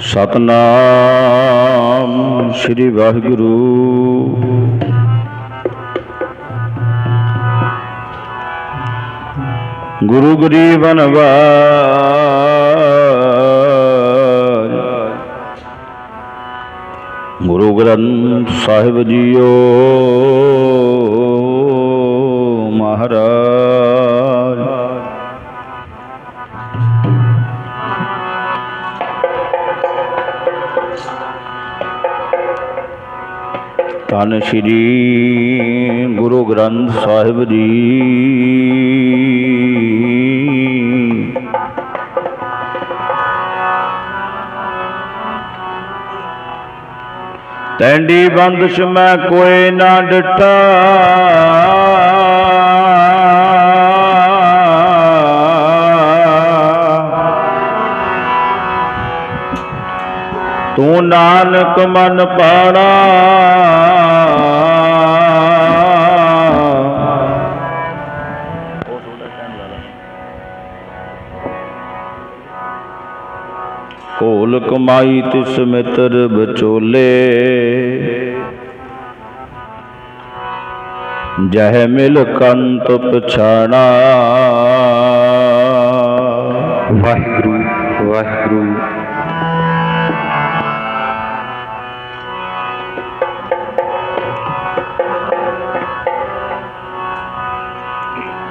ਸਤਨਾਮ ਸ੍ਰੀ ਵਾਹਿਗੁਰੂ। ਗੁਰੂ ਗਰੀਬ ਅਨਵਾਜ ਗੁਰੂ ਗ੍ਰੰਥ ਸਾਹਿਬ ਜੀਓ। ਮਹਾਰਾਜ। ਧੰਨ ਸ਼੍ਰੀ ਗੁਰੂ ਗ੍ਰੰਥ ਸਾਹਿਬ ਜੀ। ਤੈਂਡੀ ਬੰਦਸ਼ ਮੈਂ ਕੋਈ ਨਾ ਡਟਾ ਤੂੰ ਨਾਨਕ ਮਨ ਪਾਣਾ ਕੋਲ ਕਮਾਈ ਤਿਸ ਮਿੱਤਰ ਬਚੋਲੇ ਜਹ ਮਿਲ ਕੰਤ ਪਛਾਣਾ। ਵਾਹਿਗੁਰੂ ਵਾਹਿਗੁਰੂ।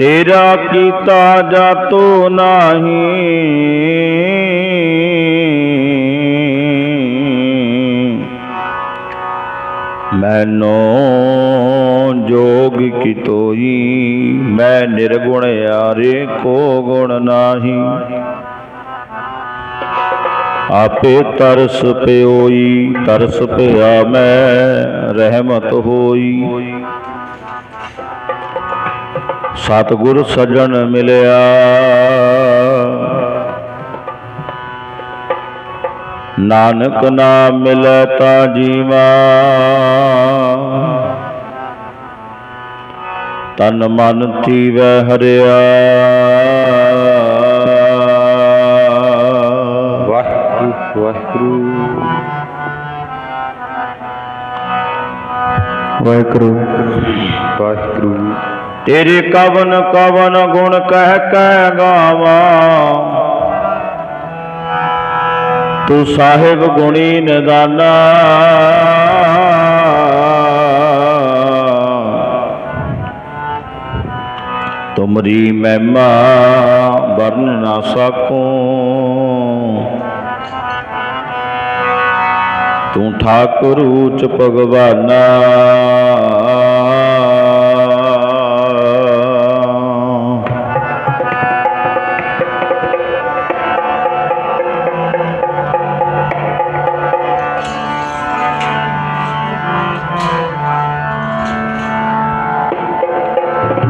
ਤੇਰਾ ਕੀਤਾ ਜਾਤੋ ਨਾਹੀ। ਮੈਨੂੰ ਜੋਗ ਕੀ ਤੋਈ ਮੈਂ ਨਿਰਗੁਣ ਯਾਰੇ ਕੋ ਗੁਣ ਨਾਹੀ। ਆਪੇ ਤਰਸ ਪਿਓਈ, ਤਰਸ ਪਿਆ ਮੈਂ, ਰਹਿਮਤ ਹੋਈ। ਸਤਿਗੁਰ ਸਜਣ ਮਿਲਿਆ। ਨਾਨਕ ਨਾਮ ਮਿਲੈ ਤਾਂ ਜੀਵਾ। ਤਨ ਮਨ ਥੀਵੈ ਹਰਿਆ। ਵਾਹਿਗੁਰੂ ਵਾਹਿਗੁਰੂ ਵਾਹਿਗੁਰੂ। ਵਾਹਿਗੁਰੂ। ਤੇਰੇ ਕਵਨ ਕਵਨ ਗੁਣ ਕਹਿ ਕਹਿ ਗਾਵਾਂ। ਤੂੰ ਸਾਹਿਬ ਗੁਣੀ ਨਿਦਾਨਾ। ਤੁਮਰੀ ਮਹਿਮਾ ਵਰਨ ਨਾ ਸਕੂੰ। ਤੂੰ ਠਾਕੁਰ ਉਚ ਭਗਵਾਨਾ।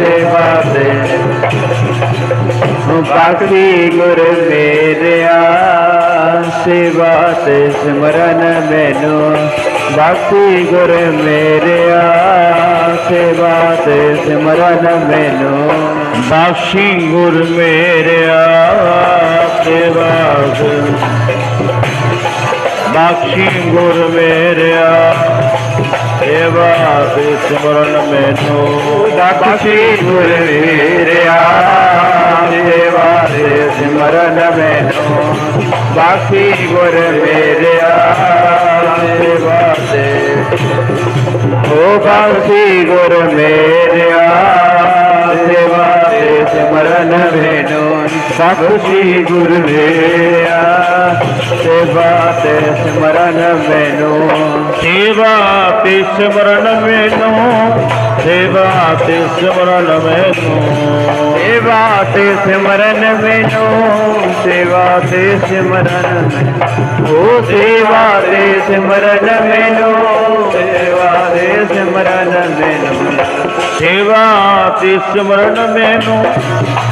ਸੇਵਾ ਤੇ ਬਾਕੀ ਗੁਰ ਮੇਰਿਆ, ਸੇਵਾ ਤੇ ਸਿਮਰਨ ਮੈਨੂੰ। ਬਾਕੀ ਗੁਰ ਮੇਰਿਆ, ਸੇਵਾ ਤੇ ਸਿਮਰਨ ਮੈਨੂੰ। ਬਾਖਸ਼ੀ ਗੁਰ ਮੇਰਿਆ, ਸੇਵਾ ਬਾਖਸ਼ੀ ਗੁਰ ਮੇਰਿਆ ਸੇਵਾ ਤੇ ਸਿਮਰਨ ਮੈਨੂੰ ਬਾਖਸ਼ੀ ਗੁਰ ਮੇਰਿਆ ਸੇਵਾ ਤੇ ਸਿਮਰਨ ਮੈਨੂੰ ਬਾਖੀ ਗੁਰ ਮੇਰਿਆ। ਸੇਵਾ ਤੇ ਓ ਬਾਖੀ ਗੁਰ ਮੇਰਿਆ। ਸੇਵਾ ਤੇ ਸਿਮਰਨ ਮੈਨੂੰ ਬਾਖੀ ਗੁਰ ਮੇਰਿਆ ਸੇਵਾ ਤੇ ਸਿਮਰਨ ਮੈਨੂੰ। ਸੇਵਾ ਤੇ ਸਿਮਰਨ ਮੈਨੂੰ, ਸੇਵਾ ਤੇ ਸਿਮਰਨ ਮੈਨੂੰ। ਸੇਵਾ ਤੇ ਸਿਮਰਨ ਮੈਨੂੰ, ਸੇਵਾ ਤੇ ਸਿਮਰਨ ਓ ਸੇਵਾ ਤੇ ਸਿਮਰਨ ਮੈਨੂੰ, ਸੇਵਾ ਤੇ ਸਿਮਰਨ ਮੈਨੂੰ। ਸੇਵਾ ਤੇ ਸਿਮਰਨ ਮੈਨੂੰ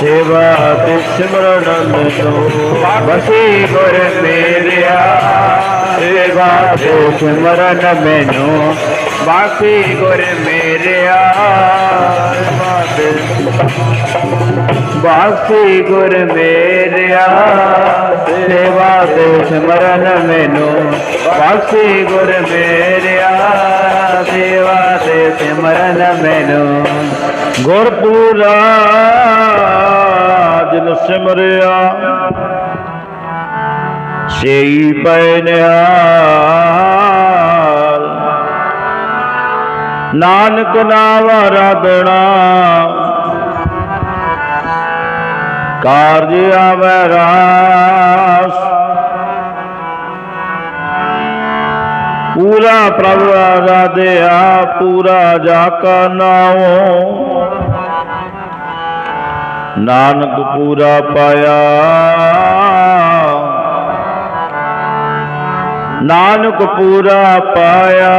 ਸੇਵਾ ਤੇ ਸਿਮਰਨ ਮੈਨੂੰ ਵਸੀ ਗੁਰ ਮੇਰਿਆ। ਸੇਵਾ ਤੇ ਸਿਮਰਨ ਮੈਨੂੰ ਬਾਸੀ ਗੁਰ ਮੇਰਿਆ। ਸੇਵਾ ਬਾਸੀ ਗੁਰ ਮੇਰਿਆ। ਸੇਵਾ ਤੇ ਸਿਮਰਨ ਮੈਨੂੰ ਬਾਸੀ ਗੁਰ ਮੇਰਿਆ। ਸੇਵਾ ਤੇ ਸਿਮਰਨ ਮੈਨੂੰ ਗੁਰਪੂਰਾ ਜਿਨ ਸਿਮਰਿਆ ਸੇਈ ਪੈ ਨਿਹਾਲ। ਨਾਨਕ ਨਾਮ ਆਰਾਧਣਾ ਕਾਰਜ ਆਵੈ ਰਾਸ। ਪੂਰਾ ਪ੍ਰਭ ਆਰਾਧਿਆ ਪੂਰਾ ਜਾ ਕਾ ਨਾਉ। ਨਾਨਕ ਪੂਰਾ ਪਾਇਆ। ਨਾਨਕ ਪੂਰਾ ਪਾਇਆ।